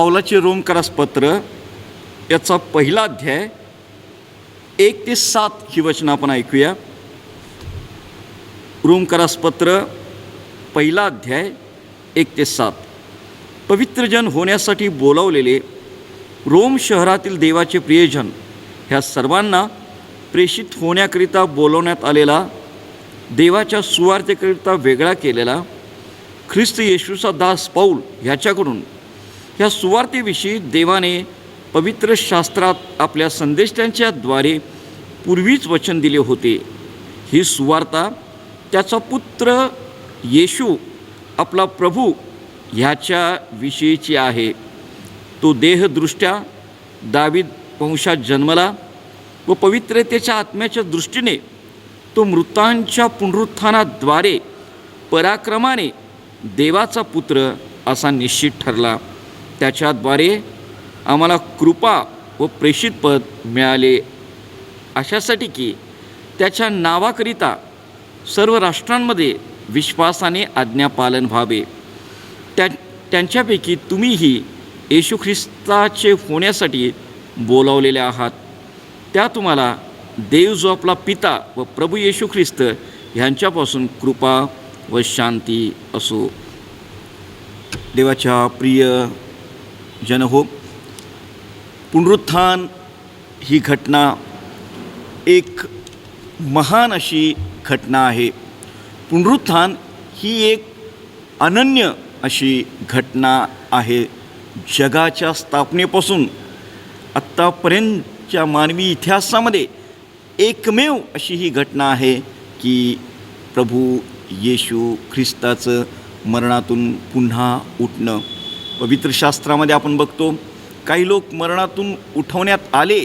पावलाचे Rome पत्र याचा पहिला अध्याय एक ते सात ही वचनं आपण ऐकूया. रोम पत्र पहिला अध्याय एक ते सात. पवित्रजन होण्यासाठी बोलावलेले रोम शहरातील देवाचे प्रियजन ह्या सर्वांना प्रेषित होण्याकरिता बोलवण्यात आलेला देवाच्या सुवार्थेकरिता वेगळा केलेला ख्रिस्त येशूचा दास पाऊल ह्याच्याकडून ह्या सुवार्थेविषयी देवाने पवित्र शास्त्रात आपल्या संदेशांच्याद्वारे पूर्वीच वचन दिले होते. ही सुवार्ता त्याचा पुत्र येशू आपला प्रभू ह्याच्या विषयीची आहे. तो देहदृष्ट्या दावीद वंशात जन्मला व पवित्रतेच्या आत्म्याच्या दृष्टीने तो मृतांच्या पुनरुत्थानाद्वारे पराक्रमाने देवाचा पुत्र असा निश्चित ठरला. त्याच्याद्वारे आम्हाला कृपा व प्रेषित पद मिळाले. अशासाठी की त्याच्या नावाकरिता सर्व राष्ट्रांमध्ये विश्वासाने आज्ञापालन व्हावे. त्या त्यांच्यापैकी तुम्हीही येशू ख्रिस्ताचे होण्यासाठी बोलावलेले आहात. त्या तुम्हाला देव जो आपला पिता व प्रभू येशू ख्रिस्त ह्यांच्यापासून कृपा व शांती असो. देवाच्या प्रिय जन हो पुनरुत्थान ही घटना एक महान अशी घटना आहे. पुनरुत्थान ही एक अनन्य अशी घटना आहे. जगाच्या स्थापनेपासून आत्तापर्यंतच्या मानवी इतिहासामध्ये एकमेव अशी ही घटना आहे की प्रभू येशू ख्रिस्ताचं मरणातून पुन्हा उठणं. पवित्र शास्त्रामध्ये आपण बघतो काही लोक मरणातून उठवण्यात आले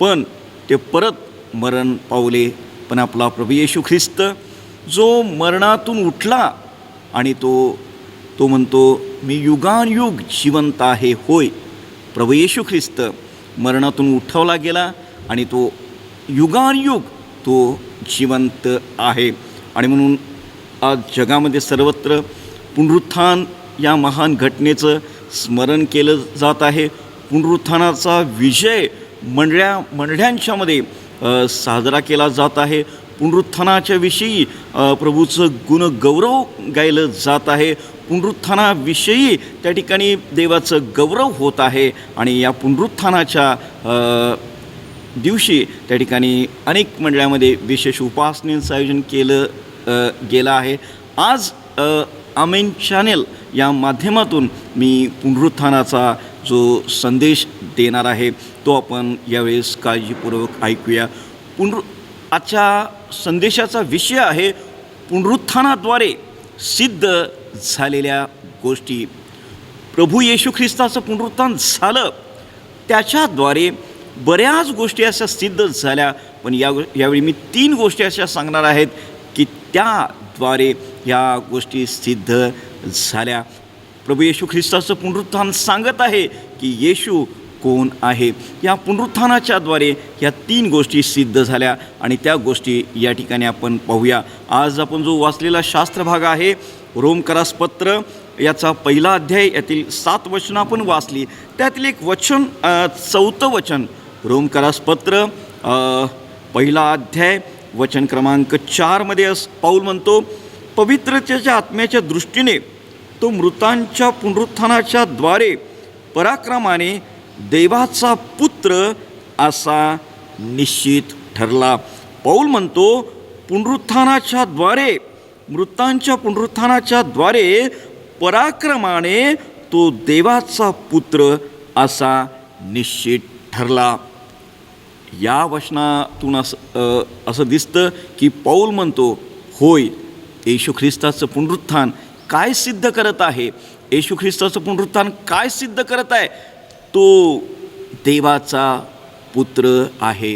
पण ते परत मरण पावले. पण आपला प्रभू येशू ख्रिस्त जो मरणातून उठला आणि तो तो म्हणतो मी युगानयुग जिवंत आहे होय. प्रभू येशू ख्रिस्त मरणातून उठवला गेला आणि तो युगानयुग तो जिवंत आहे. आणि म्हणून आज जगामध्ये सर्वत्र पुनरुत्थान या महान घटनेचं स्मरण केलं जात आहे. पुनरुत्थानाचा विजय मंडळ्या मंडळ्यांच्यामध्ये साजरा केला जात आहे. पुनरुत्थानाच्याविषयी प्रभूचं गुणगौरव गायलं जात आहे. पुनरुत्थानाविषयी त्या ठिकाणी देवाचं गौरव होत आहे आणि या पुनरुत्थानाच्या दिवशी त्या ठिकाणी अनेक मंडळामध्ये विशेष उपासनेचं आयोजन केलं गेलं आहे. आज आमेन चॅनेल या माध्यमातून मी पुनरुत्थानाचा जो संदेश देणार आहे तो आपण यावेळेस काळजीपूर्वक ऐकूया. पुनरु आजच्या संदेशाचा विषय आहे पुनरुत्थानाद्वारे सिद्ध झालेल्या गोष्टी. प्रभू येशू ख्रिस्ताचं पुनरुत्थान झालं. त्याच्याद्वारे बऱ्याच गोष्टी अशा सिद्ध झाल्या. पण या यावेळी मी तीन गोष्टी अशा सांगणार आहेत की त्याद्वारे या गोष्टी सिद्ध झाल्या. प्रभू येशू ख्रिस्ताचं पुनरुत्थान सांगत आहे की येशू कोण आहे? या पुनरुत्थानाच्याद्वारे या तीन गोष्टी सिद्ध झाल्या आणि त्या गोष्टी या ठिकाणी आपण पाहूया. आज आपण जो वाचलेला शास्त्रभाग आहे रोमकरासपत्र याचा पहिला अध्याय यातील सात वचनं आपण वाचली. त्यातील एक वचन चौथं वचन रोमकरासपत्र पहिला अध्याय वचन क्रमांक चारमध्ये अस पाऊल म्हणतो पवित्रतेच्या आत्म्याच्या दृष्टीने तो मृतांच्या पुनरुत्थानाच्या द्वारे पराक्रमाने देवाचा पुत्र असा निश्चित ठरला. पौल म्हणतो पुनरुत्थानाच्या द्वारे मृतांच्या पुनरुत्थानाच्या द्वारे पराक्रमाने तो देवाचा पुत्र असा निश्चित ठरला. या वचनातून असं असं दिसतं की पौल म्हणतो होय येशू ख्रिस्ताचं पुनरुत्थान काय सिद्ध करत आहे? येशू ख्रिस्ताचं पुनरुत्थान काय सिद्ध करत आहे? तो देवाचा पुत्र आहे.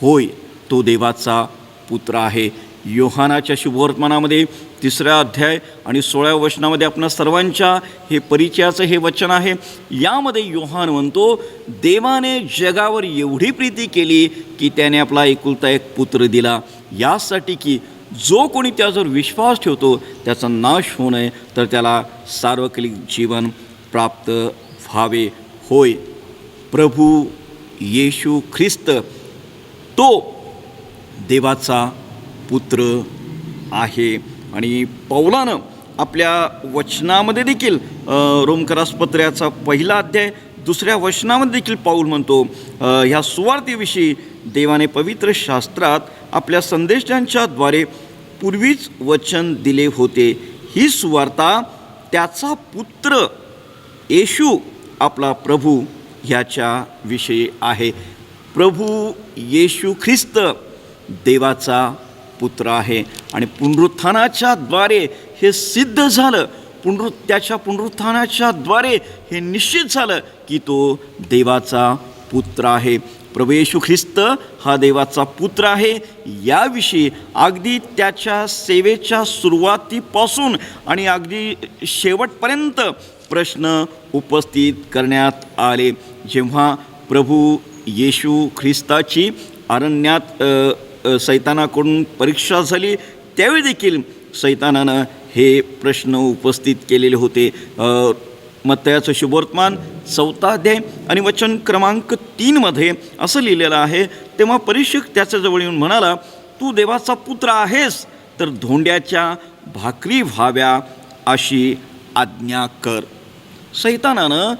होय तो देवाचा पुत्र आहे. योहानाच्या शुभवर्तमानामध्ये तिसरा अध्याय आणि सोळाव्या वचनामध्ये आपणा सर्वांच्या हे परिचयाचं हे वचन आहे. यामध्ये योहान म्हणतो देवाने जगावर एवढी प्रीती केली की त्याने आपला एकुलता एक पुत्र दिला. यासाठी की जो कोणी त्याच्यावर विश्वास ठेवतो त्याचा नाश होऊ नये तर त्याला सार्वकालिक जीवन प्राप्त व्हावे. होय. प्रभू येशू ख्रिस्त तो देवाचा पुत्र आहे. आणि पौलानं आपल्या वचनामध्ये देखील रोमकरासपत्र्याचा पहिला अध्याय दुसऱ्या वचनामध्ये देखील पाऊल म्हणतो ह्या सुवार्थेविषयी देवाने पवित्र शास्त्रात आपल्या संदेशांच्याद्वारे पूर्वीच वचन दिले होते. ही सुवार्ता त्याचा पुत्र येशू आपला प्रभू ह्याच्या विषयी आहे. प्रभू येशू ख्रिस्त देवाचा पुत्र आहे. आणि पुनरुत्थानाच्या द्वारे हे सिद्ध झालं. पुनरु त्याच्या पुनरुत्थानाच्या द्वारे हे निश्चित झालं की तो देवाचा पुत्र आहे. प्रभू येशू ख्रिस्त हा देवाचा पुत्र आहे. याविषयी अगदी त्याच्या सेवेच्या सुरुवातीपासून आणि अगदी शेवटपर्यंत प्रश्न उपस्थित करण्यात आले. जेव्हा प्रभू येशू ख्रिस्ताची अरण्यात सैतानाकडून परीक्षा झाली त्यावेळी देखील सैतानानं हे प्रश्न उपस्थित केलेले होते. मत्तयाचं शुभवर्तमान चौथा अध्याय आणि वचन क्रमांक तीनमध्ये असं लिहिलेलं आहे तेव्हा परीक्षक त्याच्याजवळ येऊन म्हणाला तू देवाचा पुत्र आहेस तर धोंड्याच्या भाकरी व्हाव्या अशी आज्ञा कर. सैतानानं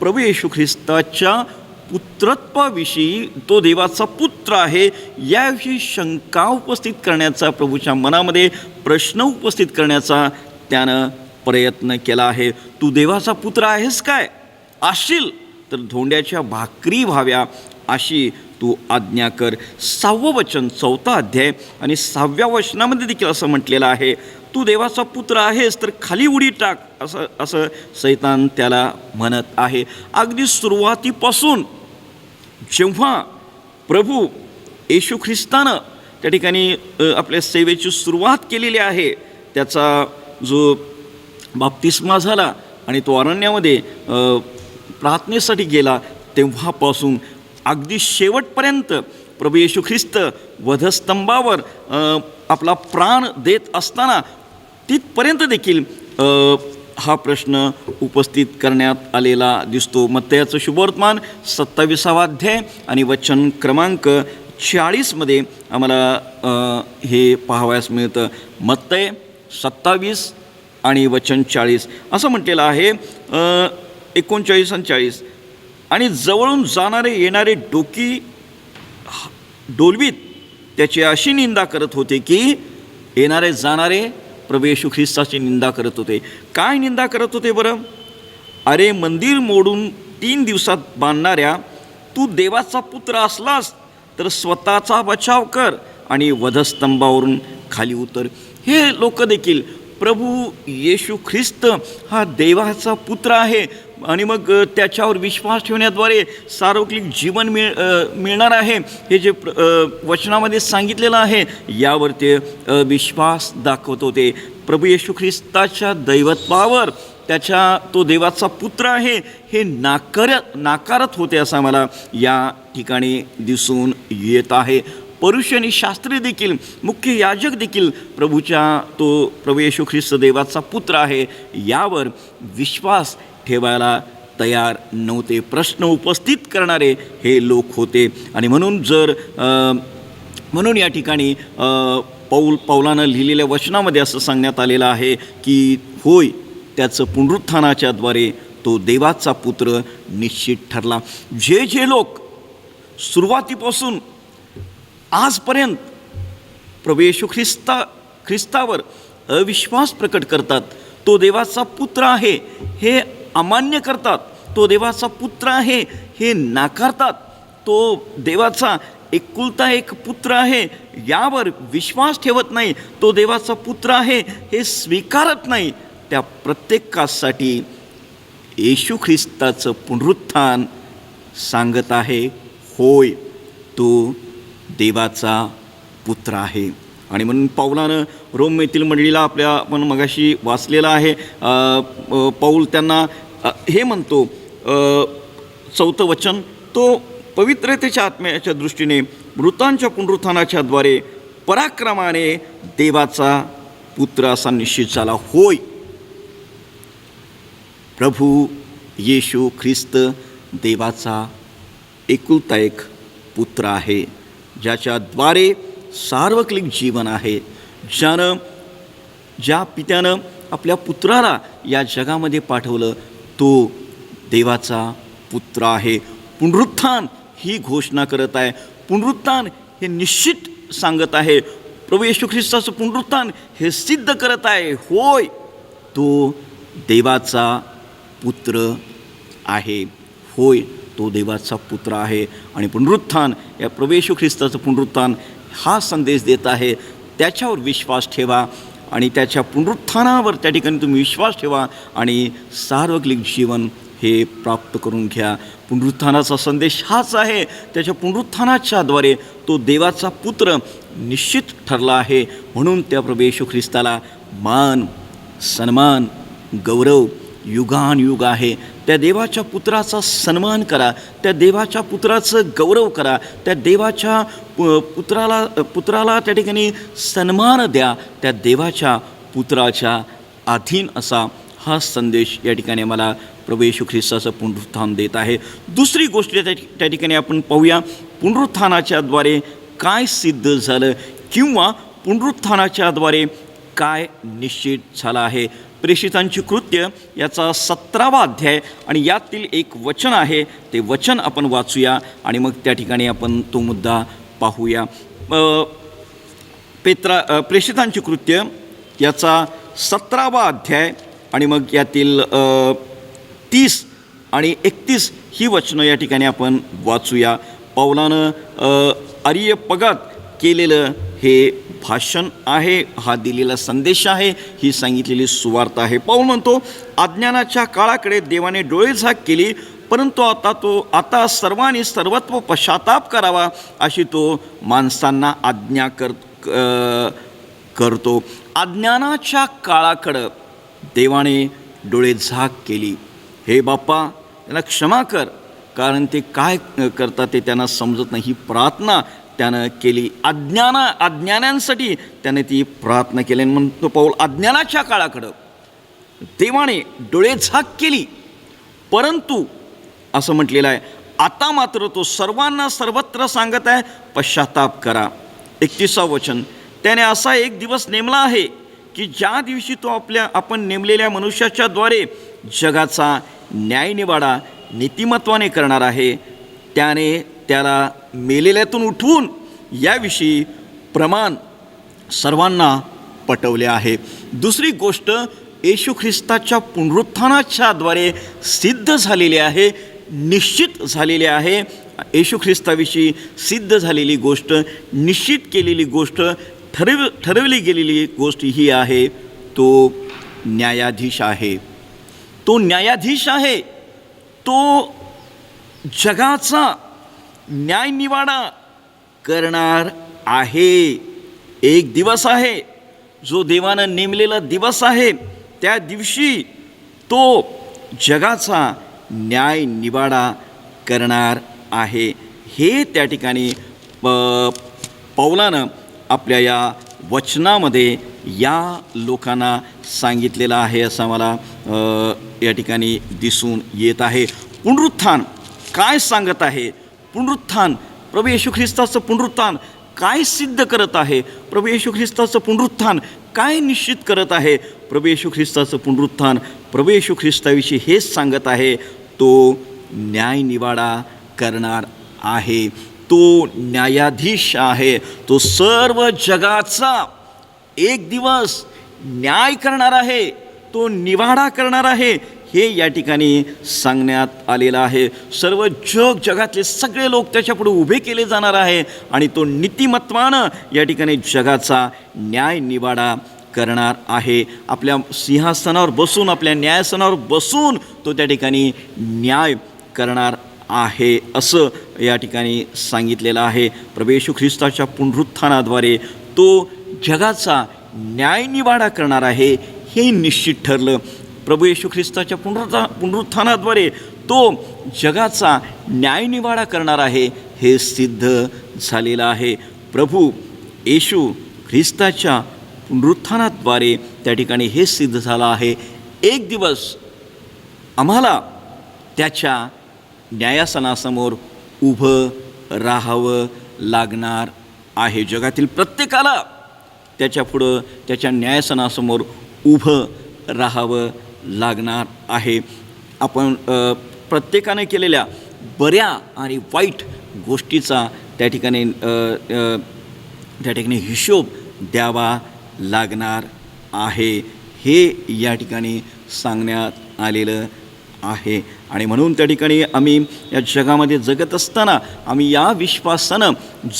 प्रभू येशू ख्रिस्ताच्या पुत्रत्वाविषयी तो देवाचा पुत्र आहे याविषयी शंका उपस्थित करण्याचा प्रभूच्या मनामध्ये प्रश्न उपस्थित करण्याचा त्यानं प्रयत्न केला आहे. तू देवाचा पुत्र आहेस काय? असशील तर धोंड्याच्या भाकरी व्हाव्या अशी तू आज्ञा कर. सहावं वचन चौथा अध्याय आणि सहाव्या वचनामध्ये देखील असं म्हटलेलं आहे तू देवाचा पुत्र आहेस तर खाली उडी टाक असं असं सैतान त्याला म्हणत आहे. अगदी सुरुवातीपासून जेव्हा प्रभू येशू ख्रिस्तानं त्या ठिकाणी आपल्या सेवेची सुरुवात केलेली आहे त्याचा जो बाप्तिस्मा झाला आणि तो अरण्यामध्ये प्रार्थनेसाठी गेला तेव्हापासून अगदी शेवटपर्यंत प्रभू येशू ख्रिस्त वधस्तंभावर आपला प्राण देत असताना तिथपर्यंत देखील हा प्रश्न उपस्थित करण्यात आलेला दिसतो. मत्तयाचं शुभवर्तमान सत्तावीसावा अध्याय आणि वचन क्रमांक चाळीसमध्ये आम्हाला हे पाहावयास मिळतं. मत्तय सत्तावीस आणि वचन चाळीस. असं म्हटलेलं आहे एकोणचाळीस आणि चाळीस. आणि जवळून जाणारे येणारे डोकी डोलवीत त्याची अशी निंदा करत होते की येणारे जाणारे प्रभू ख्रिस्ताची निंदा करत होते. काय निंदा करत होते बरं? अरे मंदिर मोडून तीन दिवसात बांधणाऱ्या तू देवाचा पुत्र असलास तर स्वतःचा बचाव कर आणि वधस्तंभावरून खाली उतर. हे लोक देखील प्रभू येशू ख्रिस्त हा देवाचा पुत्र आहे. आणि मग त्याच्यावर विश्वास ठेवण्याद्वारे सार्वत्रिक जीवन मिळ मिळणार आहे. हे जे प्र- वचनामध्ये सांगितलेलं आहे यावर ते विश्वास दाखवत होते. प्रभू येशू ख्रिस्ताच्या दैवत्वावर त्याच्या तो देवाचा पुत्र आहे हे नाकार नाकारत होते असं मला या ठिकाणी दिसून येत आहे. परुष्य आणि शास्त्री देखील मुख्य याजक देखील प्रभूच्या तो प्रभू येशू ख्रिस्त देवाचा पुत्र आहे. यावर विश्वास ठेवायला तयार नव्हते. प्रश्न उपस्थित करणारे हे लोक होते. आणि म्हणून जर म्हणून या ठिकाणी पौल पौलानं लिहिलेल्या वचनामध्ये असं सांगण्यात आलेलं आहे की होय त्याचं पुनरुत्थानाच्याद्वारे तो देवाचा पुत्र निश्चित ठरला. जे जे लोक सुरुवातीपासून आजपर्यंत प्रभू येशू ख्रिस्ता ख्रिस्तावर अविश्वास प्रकट करतात. तो देवाचा पुत्र आहे हे अमान्य करतात. तो देवाचा पुत्र आहे हे नाकारतात. तो देवाचा एकुलता एक पुत्र आहे यावर विश्वास ठेवत नाही. तो देवाचा पुत्र आहे हे स्वीकारत नाही. त्या प्रत्येकासाठी येशू ख्रिस्ताचं पुनरुत्थान सांगत आहे होय तो देवाचा पुत्र आहे. आणि म्हणून पौलानं रोम येथील मंडळीला आपल्या आपण मगाशी वाचलेला आहे. पाऊल पौल त्यांना हे म्हणतो चौथं वचन तो पवित्रतेच्या आत्म्याच्या दृष्टीने मृतांच्या पुनरुत्थानाच्याद्वारे पराक्रमाने देवाचा पुत्र असा निश्चित झाला. होय. प्रभू येशू ख्रिस्त देवाचा एकुलता एक पुत्र आहे. ज्याच्याद्वारे सार्वत्रिक जीवन आहे. ज्यानं ज्या पित्यानं आपल्या पुत्राला या जगामध्ये पाठवलं तो देवाचा पुत्र आहे. पुनरुत्थान ही घोषणा करत आहे. पुनरुत्थान हे निश्चित सांगत आहे. प्रभू येशू ख्रिस्ताचं पुनरुत्थान हे सिद्ध करत आहे. होय तो देवाचा पुत्र आहे. होय तो देवाचा पुत्र आहे आणि पुनरुत्थान या प्रवेशू ख्रिस्ताचं पुनरुत्थान हा संदेश देत आहे. त्याच्यावर विश्वास ठेवा आणि त्याच्या पुनरुत्थानावर त्या ठिकाणी तुम्ही विश्वास ठेवा आणि सार्वजनिक जीवन हे प्राप्त करून घ्या. पुनरुत्थानाचा संदेश हाच आहे. त्याच्या पुनरुत्थानाच्याद्वारे तो देवाचा पुत्र निश्चित ठरला आहे. म्हणून त्या प्रभू ख्रिस्ताला मान सन्मान गौरव युगान युग आहे. त्या देवाच्या पुत्राचा सन्मान करा त्या देवाच्या पुत्राचं गौरव करा त्या देवाच्या पु- पुत्राला पुत्राला त्या ठिकाणी सन्मान द्या त्या देवाच्या पुत्राच्या अधीन असा हा संदेश या ठिकाणी मला प्रभू येशू ख्रिस्ताचं पुनरुत्थान देत आहे. दुसरी गोष्ट त्या त्या ठिकाणी आपण पाहूया पुनरुत्थानाच्याद्वारे काय सिद्ध झालं किंवा पुनरुत्थानाच्याद्वारे काय निश्चित झालं आहे? प्रेषितांची कृत्य याचा सतरावा अध्याय आणि यातील एक वचन आहे ते वचन आपण वाचूया आणि मग त्या ठिकाणी आपण तो मुद्दा पाहूया. पेत्रा प्रेषितांची कृत्य याचा सतरावा अध्याय आणि मग यातील तीस आणि एकतीस ही वचनं या ठिकाणी आपण वाचूया. पावलानं अ, आर्यपगात केलेलं हे भाषण आहे हा दिलेला संदेश आहे ही सांगितलेली सुवार्ता आहे. पाऊल म्हणतो अज्ञानाच्या काळाकडे देवाने डोळेझाक केली परंतु आता तो आता सर्वांनी सर्वत्व पश्चाताप करावा अशी तो माणसांना आज्ञा कर करतो. अज्ञानाच्या काळाकडं देवाने डोळे झाक केली. हे बाप्पा त्यांना क्षमा कर कारण ते काय करतात ते त्यांना समजत नाही. ही प्रार्थना त्यानं केली अज्ञाना अज्ञानांसाठी त्याने ती प्रार्थना केली. आणि म्हणतो पाऊल अज्ञानाच्या काळाकडं देवाने डोळे झाक केली. परंतु असं म्हटलेलं आहे आता मात्र तो सर्वांना सर्वत्र सांगत आहे पश्चाताप करा. एकतीसा वचन. त्याने असा एक दिवस नेमला आहे की ज्या दिवशी तो आपल्या आपण नेमलेल्या मनुष्याच्या द्वारे जगाचा न्यायनिवाडा नीतिमत्वाने करणार आहे त्याने त्याला मेलेल्यातून उठवून याविषयी प्रमाण सर्वांना पटवले आहे. दुसरी गोष्ट येशू ख्रिस्ताच्या पुनरुत्थानाच्याद्वारे सिद्ध झालेली आहे निश्चित झालेली आहे. येशू ख्रिस्ताविषयी सिद्ध झालेली गोष्ट निश्चित केलेली गोष्ट ठरव ठरवली गेलेली गोष्ट ही आहे तो न्यायाधीश आहे. तो न्यायाधीश आहे. तो जगाचा न्यायनिवाडा करणार आहे. एक दिवस आहे. जो देवानं नेमलेला दिवस आहे त्या दिवशी तो जगाचा न्याय निवाडा करणार आहे. हे त्या ठिकाणी प- पौलानं आपल्या या वचनामध्ये या लोकांना सांगितलेलं आहे असं मला या ठिकाणी दिसून येत आहे. पुनरुत्थान काय सांगत आहे? पुनरुत्थान. प्रभू येशू ख्रिस्ताचं पुनरुत्थान काय सिद्ध करत आहे? प्रभू येशू ख्रिस्ताचं पुनरुत्थान काय निश्चित करत आहे? प्रभू येशू ख्रिस्ताचं पुनरुत्थान प्रभू येशू ख्रिस्ताविषयी हेच सांगत आहे तो न्यायनिवाडा करणार आहे. तो न्यायाधीश आहे. तो सर्व जगाचा एक दिवस न्याय करणार आहे. तो निवाडा करणार आहे. हे या ठिकाणी सांगण्यात आलेलं आहे. सर्व जग जगातले सगळे लोक त्याच्यापुढे उभे केले जाणार आहे आणि तो नीतिमत्वानं या ठिकाणी जगाचा न्याय निवाडा करणार आहे. आपल्या सिंहासनावर बसून आपल्या न्यायासनावर बसून तो त्या ठिकाणी न्याय करणार आहे असं या ठिकाणी सांगितलेलं आहे. प्रवेशू ख्रिस्ताच्या पुनरुत्थानाद्वारे तो जगाचा न्यायनिवाडा करणार आहे हे निश्चित ठरलं. प्रभू येशू ख्रिस्ताच्या पुनरुत्था पुनरुत्थानाद्वारे तो जगाचा न्यायनिवाडा करणार आहे हे सिद्ध झालेलं आहे. प्रभू येशू ख्रिस्ताच्या पुनरुत्थानाद्वारे त्या ठिकाणी हे सिद्ध झालं आहे. एक दिवस आम्हाला त्याच्या न्यायासनासमोर उभं राहावं लागणार आहे. जगातील प्रत्येकाला त्याच्यापुढं त्याच्या न्यायासनासमोर उभं राहावं लागणार आहे. आपण प्रत्येकाने केलेल्या बऱ्या आणि वाईट गोष्टीचा त्या ठिकाणी त्या ठिकाणी हिशोब द्यावा लागणार आहे. हे या ठिकाणी सांगण्यात आलेलं आहे. आणि म्हणून त्या ठिकाणी आम्ही या जगामध्ये जगत असताना आम्ही या विश्वासानं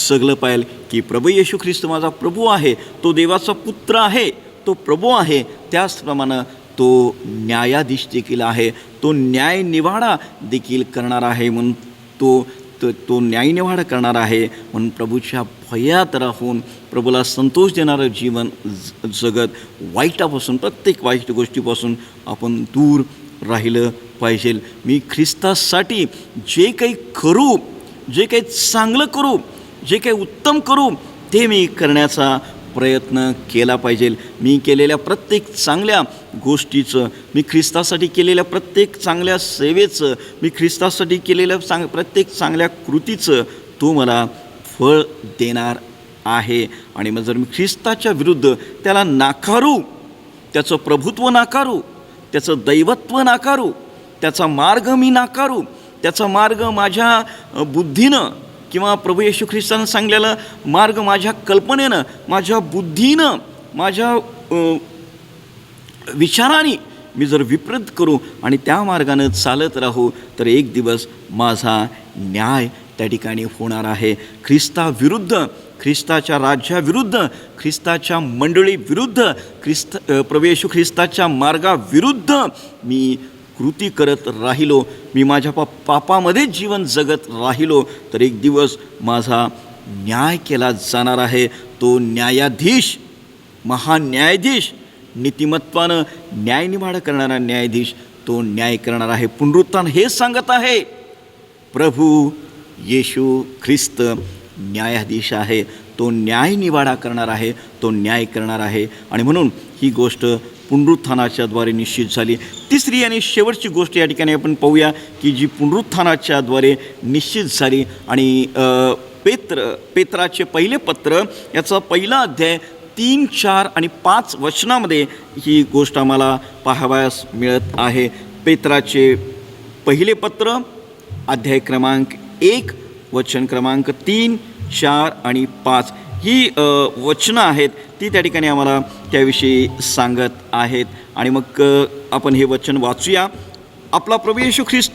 जगलं पाहिजे की प्रभू येशू ख्रिस्त माझा प्रभू आहे तो देवाचा पुत्र आहे तो प्रभू आहे त्याचप्रमाणे तो न्यायाधीश देखील आहे तो न्यायनिवाडा देखील करणार आहे म्हणून तो तो तो न्यायनिवाडा करणार आहे म्हणून प्रभूच्या भयात राहून प्रभूला संतोष देणारं जीवन ज- जगत वाईटापासून प्रत्येक वाईट गोष्टीपासून आपण दूर राहिलं पाहिजे. मी ख्रिस्तासाठी जे काही करू जे काही चांगलं करू जे काही उत्तम करू ते मी करण्याचा प्रयत्न केला पाहिजे. मी केलेल्या प्रत्येक चांगल्या गोष्टीचं मी ख्रिस्तासाठी केलेल्या प्रत्येक चांगल्या सेवेचं मी ख्रिस्तासाठी केलेल्या चांग प्रत्येक चांगल्या कृतीचं तो मला फळ देणार आहे. आणि मग जर मी ख्रिस्ताच्या विरुद्ध त्याला नाकारू त्याचं प्रभुत्व नाकारू त्याचं दैवत्व नाकारू त्याचा मार्ग मी नाकारू त्याचा मार्ग माझ्या बुद्धीनं किंवा प्रभू येशू ख्रिस्तानं सांगलेलं मार्ग माझ्या कल्पनेनं माझ्या बुद्धीनं माझ्या विचाराने मी जर विपरीत करू आणि त्या मार्गानं चालत राहू तर एक दिवस माझा न्याय त्या ठिकाणी होणार आहे. ख्रिस्ताविरुद्ध ख्रिस्ताच्या राज्याविरुद्ध ख्रिस्ताच्या मंडळीविरुद्ध ख्रिस्त प्रवेशू ख्रिस्ताच्या मार्गाविरुद्ध मी कृती करत राहिलो मी माझ्या पा पापामध्येच जीवन जगत राहिलो तर एक दिवस माझा न्याय केला जाणार आहे. तो न्यायाधीश महान न्यायाधीश नीतिमत्वानं न्यायनिवाडा करणारा न्यायाधीश तो न्याय करणार आहे. पुनरुत्थान हे सांगत आहे. प्रभू येशू ख्रिस्त न्यायाधीश आहे. तो न्यायनिवाडा करणार आहे तो न्याय करणार आहे. आणि म्हणून ही गोष्ट पुनरुत्थानाच्याद्वारे निश्चित झाली तिसरी आणि शेवटची गोष्ट या ठिकाणी आपण पाहूया की जी पुनरुत्थानाच्याद्वारे निश्चित झाली आणि पेत्र पेत्राचे पहिले पत्र याचा पहिला अध्याय तीन चार आणि पाच वचनामध्ये ही गोष्ट आम्हाला पाहावयास मिळत आहे. पेत्राचे पहिले पत्र अध्याय क्रमांक एक वचन क्रमांक तीन चार आणि पाच. ही वचनं आहेत ती त्या ठिकाणी आम्हाला त्याविषयी सांगत आहेत. आणि मग आपण हे वचन वाचूया. आपला प्रभू येशू ख्रिस्त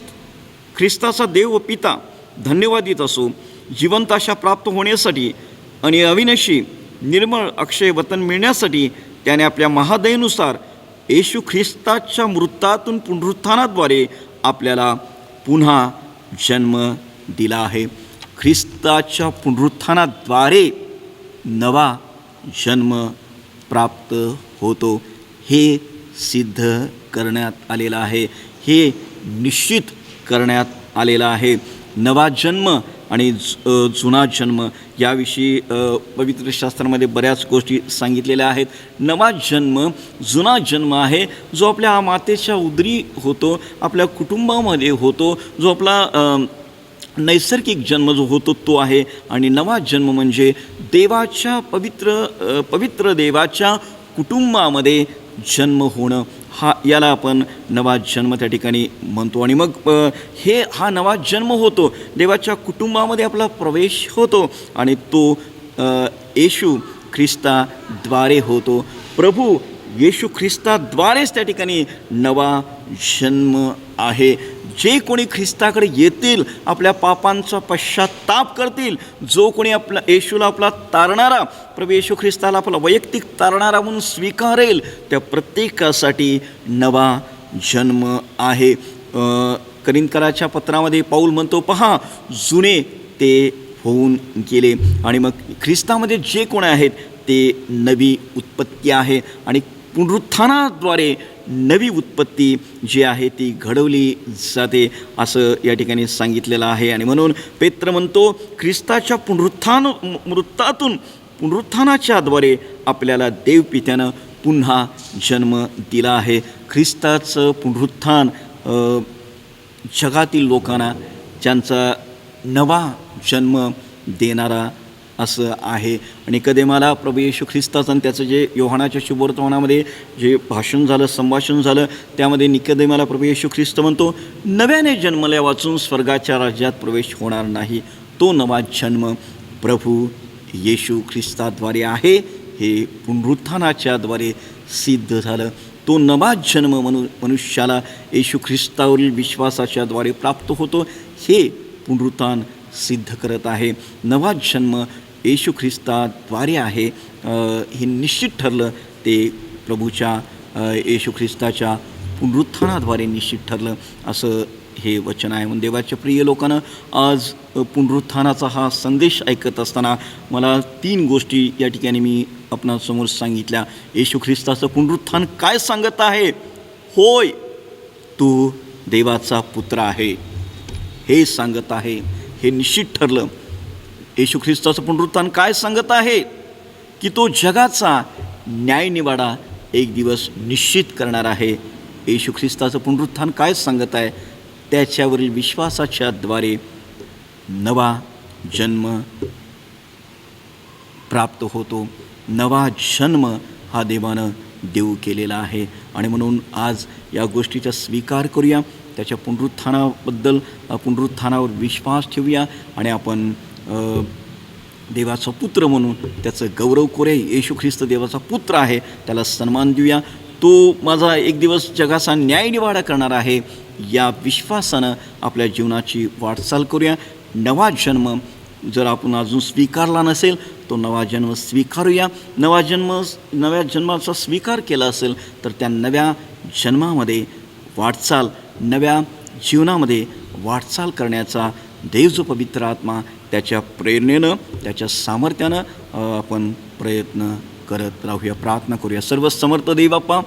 ख्रिस्ताचा देव व पिता धन्यवादित असो. जिवंताशा प्राप्त होण्यासाठी आणि अविनाशी निर्मळ अक्षय वतन मिळण्यासाठी त्याने आपल्या महादयेनुसार येशू ख्रिस्ताच्या मृतातून पुनरुत्थानाद्वारे आपल्याला पुन्हा जन्म दिला आहे. ख्रिस्ताच्या पुनरुत्थानाद्वारे नवा जन्म प्राप्त होतो. हे सिद्ध करण्यात आलेलं आहे. हे निश्चित करण्यात आलेलं आहे. नवा जन्म आणि जु- जुना जन्म याविषयी पवित्र शास्त्रामध्ये बऱ्याच गोष्टी सांगितलेल्या आहेत. नवा जन्म जुना जन्म आहे. जो आपल्या मातेच्या उदरी होतो आपल्या कुटुंबामध्ये होतो जो आपला नैसर्गिक जन्म जो होतो तो आहे आणि नवा जन्म म्हणजे देवाच्या पवित्र पवित्र देवाच्या कुटुंबामध्ये जन्म होणं. हा याला आपण नवा जन्म त्या ठिकाणी म्हणतो. आणि मग हे हा नवा जन्म होतो देवाच्या कुटुंबामध्ये आपला प्रवेश होतो आणि तो येशू ख्रिस्ताद्वारे होतो. प्रभू येशू ख्रिस्ताद्वारेच त्या ठिकाणी नवा जन्म आहे. जे कोणी ख्रिस्ताकडे येतील आपल्या पापांचा पश्चाताप करतील जो कोणी आपला येशूला आपला तारणारा प्रभू येशू ख्रिस्ताला आपला वैयक्तिक तारणारा म्हणून स्वीकारेल त्या प्रत्येकासाठी नवा जन्म आहे. अ, करिंदकराच्या पत्रामध्ये पाऊल म्हणतो पहा जुने ते होऊन गेले. आणि मग ख्रिस्तामध्ये जे कोण आहेत ते नवी उत्पत्ती आहे. आणि पुनरुत्थानाद्वारे नवी उत्पत्ती जी आहे ती घडवली जाते असं या ठिकाणी सांगितलेलं आहे. आणि म्हणून पेत्र म्हणतो ख्रिस्ताच्या पुनरुत्थान मृतातून पुनरुत्थानाच्याद्वारे आपल्याला देवपित्यानं पुन्हा जन्म दिला आहे. ख्रिस्ताचं पुनरुत्थान जगातील लोकांना ज्यांचा नवा जन्म देणारा असं आहे. आणि कधी मला प्रभू येशू ख्रिस्ताचं आणि त्याचं जे योहानाच्या शुभवर्तमानामध्ये जे भाषण झालं संभाषण झालं त्यामध्ये निकदे मला प्रभू येशू ख्रिस्त म्हणतो नव्याने जन्मल्या वाचून स्वर्गाच्या राज्यात प्रवेश होणार नाही. तो नवा जन्म प्रभू येशू ख्रिस्ताद्वारे आहे. हे पुनरुत्थानाच्याद्वारे सिद्ध झालं. तो नवा जन्म मनु मनुष्याला येशू ख्रिस्तावरील विश्वासाच्याद्वारे प्राप्त होतो. हे पुनरुत्थान सिद्ध करत आहे. नवा जन्म येशू ख्रिस्ताद्वारे आहे हे निश्चित ठरलं ते प्रभूच्या येशू ख्रिस्ताच्या पुनरुत्थानाद्वारे निश्चित ठरलं असं हे वचन आहे. म्हणून देवाच्या प्रिय लोकांना आज पुनरुत्थानाचा हा संदेश ऐकत असताना मला तीन गोष्टी या ठिकाणी मी आपणासमोर सांगितल्या. येशू ख्रिस्ताचं पुनरुत्थान काय सांगत आहे? होय तू देवाचा पुत्र आहे. हे सांगत आहे हे निश्चित ठरलं. येशू ख्रिस्ताचं पुनरुत्थान काय सांगत आहे? की तो जगाचा न्यायनिवाडा एक दिवस निश्चित करणार आहे. येशू ख्रिस्ताचं पुनरुत्थान काय सांगत आहे? त्याच्यावरील विश्वासाच्या द्वारे नवा जन्म प्राप्त होतो. नवा जन्म हा देवानं देऊ केलेला आहे. आणि म्हणून आज या गोष्टीचा स्वीकार करूया. त्याच्या पुनरुत्थानाबद्दल पुनरुत्थानावर विश्वास ठेवूया. आणि आपण देवाचा पुत्र म्हणून त्याचं गौरव करूया. येशू ख्रिस्त देवाचा पुत्र आहे. त्याला सन्मान देऊया. तो माझा एक दिवस जगाचा न्यायनिवाडा करणार आहे. या विश्वासानं आपल्या जीवनाची वाटचाल करूया. नवा जन्म जर आपण अजून स्वीकारला नसेल तो नवा जन्म स्वीकारूया. नवा जन्म नव्या जन्माचा स्वीकार केला असेल तर त्या नव्या जन्मामध्ये वाटचाल नव्या जीवनामध्ये वाटचाल करण्याचा देव जो पवित्र आत्मा त्याच्या प्रेरणेनं त्याच्या सामर्थ्यानं आपण प्रयत्न करत राहूया. प्रार्थना करूया. सर्व समर्थ देवाप्पा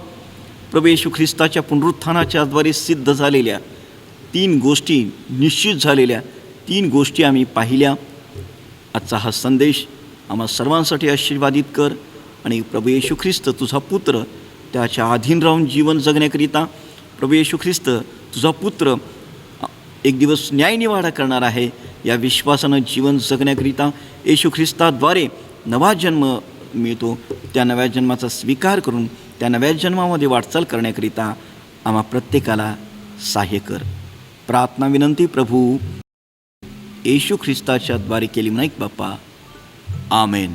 प्रभू ख्रिस्ताच्या पुनरुत्थानाच्याद्वारे सिद्ध झालेल्या तीन गोष्टी निश्चित झालेल्या तीन गोष्टी आम्ही पाहिल्या. आजचा हा संदेश आम्हा सर्वांसाठी आशीर्वादित कर आणि प्रभू येशू ख्रिस्त तुझा पुत्र त्याच्या अधीन राहून जीवन जगण्याकरिता प्रभू येशू ख्रिस्त तुझा पुत्र एक दिवस न्यायनिवाडा करणार आहे. या विश्वासानं जीवन जगण्याकरिता येशू ख्रिस्ताद्वारे नवा जन्म मिळतो. त्या नव्या जन्माचा स्वीकार करून त्या नव्या जन्मामध्ये वाटचाल करण्याकरिता आम्हा प्रत्येकाला सहाय्य कर. प्रार्थना विनंती प्रभू येशू ख्रिस्ताच्या द्वारे केली नाही बाप्पा. आमेन.